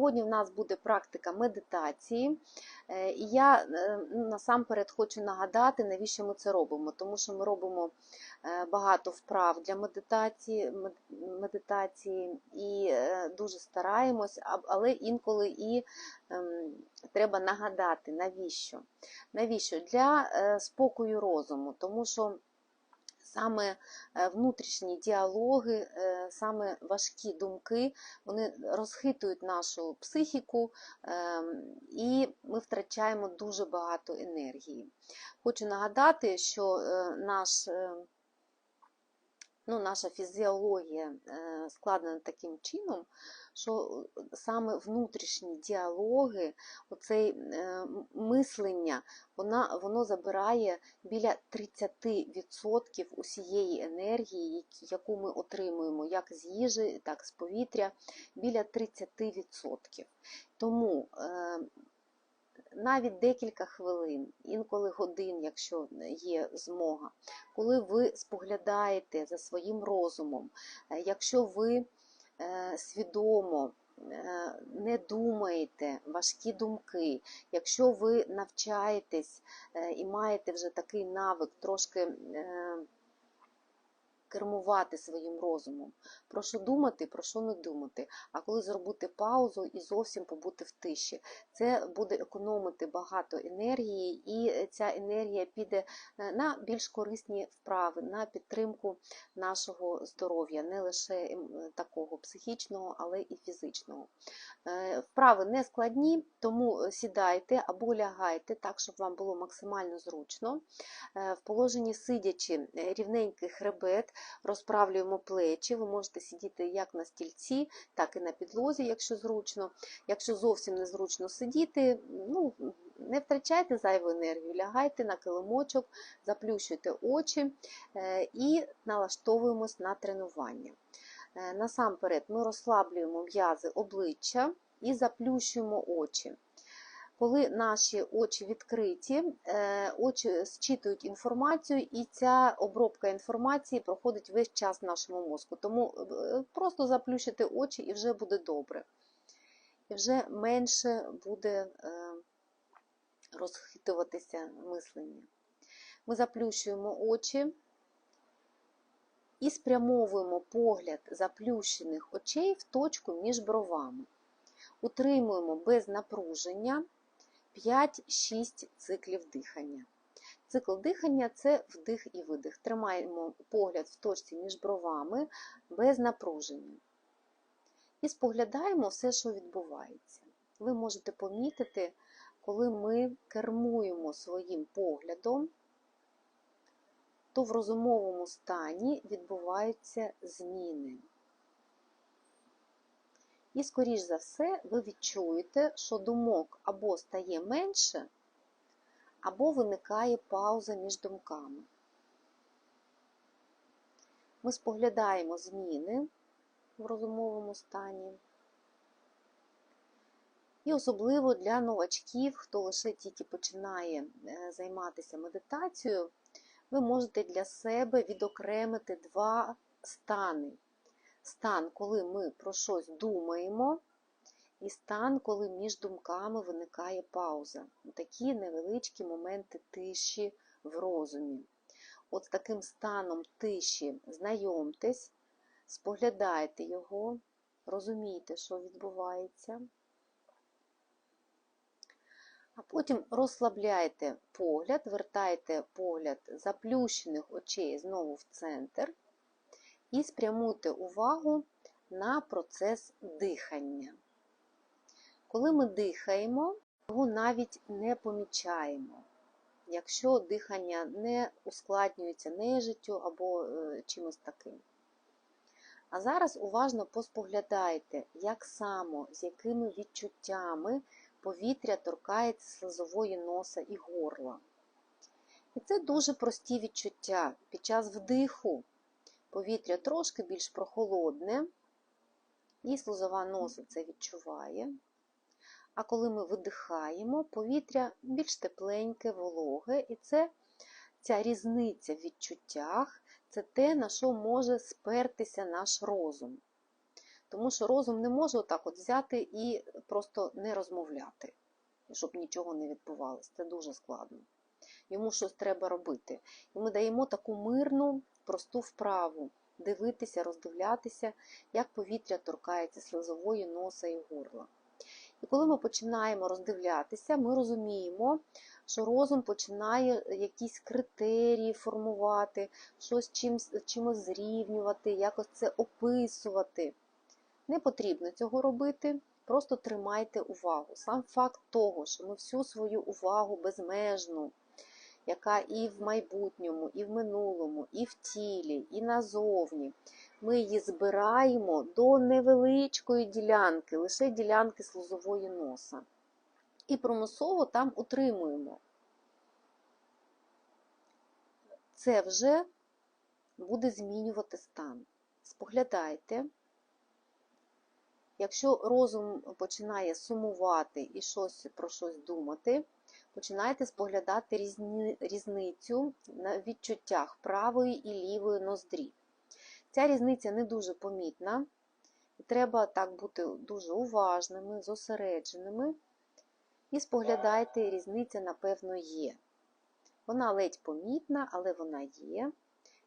Сьогодні в нас буде практика медитації, Е, і я е, насамперед хочу нагадати, навіщо ми це робимо, тому що ми робимо е, багато вправ для медитації, медитації і дуже стараємось, але інколи і ем, треба нагадати, навіщо. Навіщо? Для спокою розуму, тому що саме е, внутрішні діалоги, е, саме важкі думки, вони розхитують нашу психіку, ем, і ми втрачаємо дуже багато енергії. Хочу нагадати, що е, наш, е, ну, наша фізіологія е, складена таким чином, що саме внутрішні діалоги, оцей е, мислення, вона, воно забирає біля 30% усієї енергії, яку ми отримуємо як з їжі, так і з повітря, біля 30%. Тому е, навіть декілька хвилин, інколи годин, якщо є змога, коли ви споглядаєте за своїм розумом, е, якщо ви е, свідомо е, не думаєте важкі думки, якщо ви навчаєтесь і маєте вже такий навик трошки кермувати своїм розумом, про що думати, про що не думати, а коли зробити паузу і зовсім побути в тиші. Це буде економити багато енергії, і ця енергія піде е, на більш корисні вправи, на підтримку нашого здоров'я, не лише ем, такого психічного, але і фізичного. Е, Вправи не складні, тому е, сідайте або лягайте так, щоб вам було максимально зручно. В положенні сидячи рівненький хребет, розправлюємо плечі. Ви можете сидіти як на стільці, так і на підлозі, якщо зручно. Якщо зовсім незручно сидіти, ну, не втрачайте зайву енергію, лягайте на килимочок, заплющуйте очі е, і налаштовуємось на тренування. Е, Насамперед ми розслаблюємо м'язи обличчя і заплющуємо очі. Коли наші очі відкриті, е, очі зчитують інформацію, і ця обробка інформації проходить весь час в нашому мозку. Тому е, просто заплющите очі і вже буде добре. І вже менше буде е, розхитуватися мислення. Ми заплющуємо очі і спрямовуємо погляд заплющених очей в точку між бровами. Утримуємо без напруження 5-6 циклів дихання. Цикл дихання це вдих і видих. Тримаємо погляд в точці між бровами без напруження. І споглядаємо все, що відбувається. Ви можете помітити, коли ми кермуємо своїм поглядом, то в розумовому стані відбуваються зміни. І, скоріш за все, ви відчуєте, що думок або стає менше, або виникає пауза між думками. Ми споглядаємо зміни в розумовому стані. І особливо для новачків, хто лише тільки починає е, займатися медитацією, ви можете для себе відокремити два стани. Стан, коли ми про щось думаємо, і стан, коли між думками виникає пауза. Такі невеличкі моменти тиші в розумі. От з таким станом тиші знайомтесь, споглядайте його, розумійте, що відбувається. А потім розслабляйте погляд, вертайте погляд заплющених очей знову в центр і спрямуйте увагу на процес дихання. Коли ми дихаємо, його навіть не помічаємо, якщо дихання не ускладнюється нежиттю або е, чимось таким. А зараз уважно поспоглядайте, як само, з якими відчуттями повітря торкається слизової носа і горла. І це дуже прості відчуття. Під час вдиху повітря трошки більш прохолодне, і слизова носа це відчуває. А коли ми видихаємо, повітря більш тепленьке, вологе, і це ця різниця в відчуттях це те, на що може спертися наш розум. Тому що розум не може отак от взяти і просто не розмовляти, щоб нічого не відбувалося. Це дуже складно. Йому щось треба робити. І ми даємо таку мирну, просту вправу дивитися, роздивлятися, як повітря торкається слизової носа і горла. І коли ми починаємо роздивлятися, ми розуміємо, що розум починає якісь критерії формувати, щось чимось, чимось зрівнювати, якось це описувати. Не потрібно цього робити, просто тримайте увагу. Сам факт того, що ми всю свою увагу безмежну, яка і в майбутньому, і в минулому, і в тілі, і назовні, ми її збираємо до невеличкої ділянки, лише ділянки слузової носа. І примусово там утримуємо. Це вже буде змінювати стан. Споглядайте. Якщо розум починає сумувати і щось про щось думати, починайте споглядати різні, різницю на відчуттях правої і лівої ноздрі. Ця різниця не дуже помітна, треба так бути дуже уважними, зосередженими. І споглядайте, різниця, напевно, є. Вона ледь помітна, але вона є.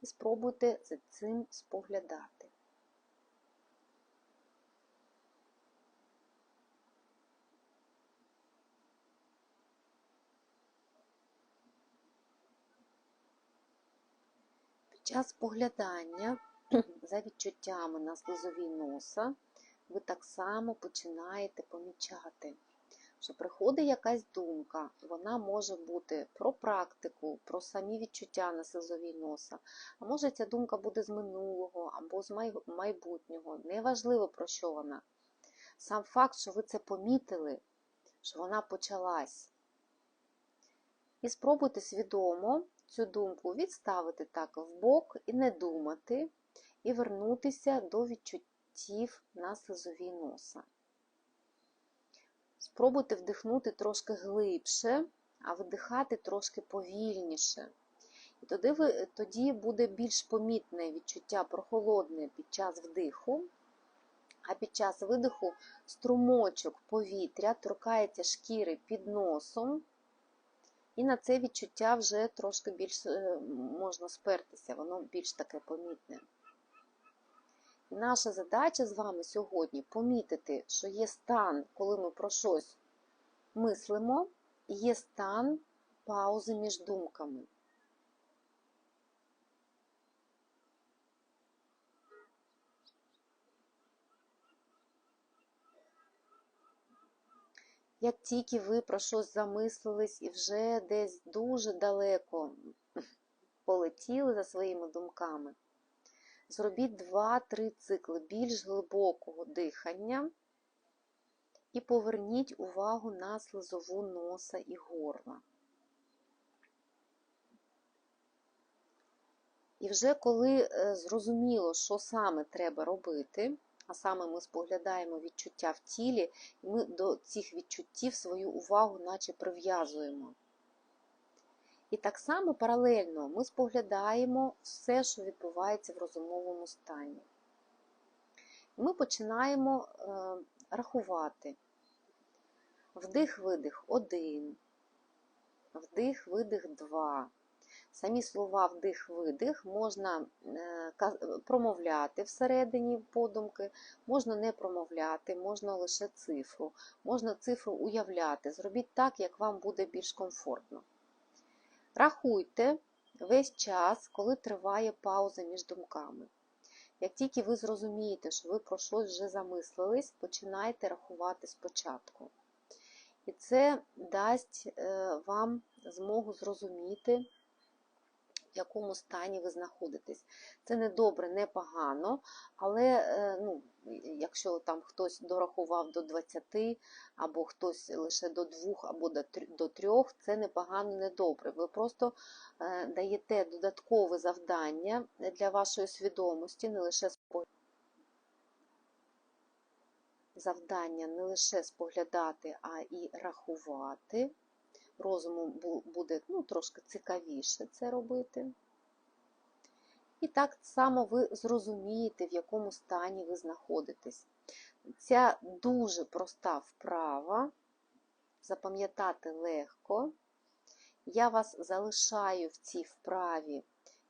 І спробуйте за цим споглядати. Під час споглядання за відчуттями на слизовій носа ви так само починаєте помічати, що приходить якась думка, вона може бути про практику, про самі відчуття на слизовій носа, а може ця думка буде з минулого або з майбутнього. Неважливо, про що вона. Сам факт, що ви це помітили, що вона почалась. І спробуйте свідомо цю думку відставити так в бок і не думати, і вернутися до відчуттів на слизовій носа. Спробуйте вдихнути трошки глибше, а видихати трошки повільніше. І тоді, ви, тоді буде більш помітне відчуття прохолодне під час вдиху, а під час видиху струмочок повітря торкається шкіри під носом. І на це відчуття вже трошки більш можна спертися, воно більш таке помітне. І наша задача з вами сьогодні помітити, що є стан, коли ми про щось мислимо, і є стан паузи між думками. Як тільки ви про щось замислились і вже десь дуже далеко полетіли за своїми думками, зробіть 2-3 цикли більш глибокого дихання і поверніть увагу на слизову носа і горла. І вже коли зрозуміло, що саме треба робити, а саме ми споглядаємо відчуття в тілі, і ми до цих відчуттів свою увагу наче прив'язуємо. І так само паралельно ми споглядаємо все, що відбувається в розумовому стані. Ми починаємо е, рахувати. Вдих-видих 1, вдих-видих 2. Самі слова вдих-видих можна промовляти всередині подумки, можна не промовляти, можна лише цифру, можна цифру уявляти. Зробіть так, як вам буде більш комфортно. Рахуйте весь час, коли триває пауза між думками. Як тільки ви зрозумієте, що ви про щось вже замислились, починайте рахувати спочатку. І це дасть вам змогу зрозуміти, в якому стані ви знаходитесь. Це не добре, не погано, але ну, якщо там хтось дорахував до 20, або хтось лише до 2, або до 3, це не погано, не добре. Ви просто даєте додаткове завдання для вашої свідомості, не лише завдання не лише споглядати, а і рахувати розуму буде ну, трошки цікавіше це робити. І так само ви зрозумієте, в якому стані ви знаходитесь. Ця дуже проста вправа, запам'ятати легко. Я вас залишаю в цій вправі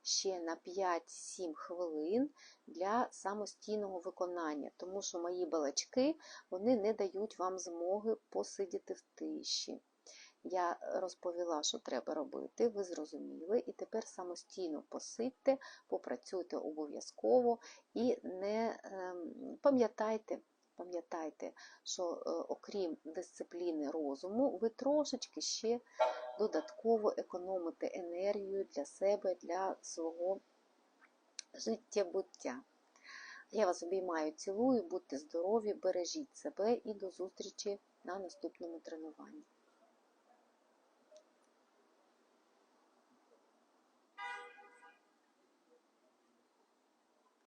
ще на 5-7 хвилин для самостійного виконання, тому що мої балачки вони не дають вам змоги посидіти в тиші. Я розповіла, що треба робити, ви зрозуміли, і тепер самостійно посидьте, попрацюйте обов'язково і не ем, пам'ятайте, пам'ятайте, що е, окрім дисципліни розуму, ви трошечки ще додатково економите енергію для себе, для свого життєбуття. Я вас обіймаю, цілую, будьте здорові, бережіть себе і до зустрічі на наступному тренуванні.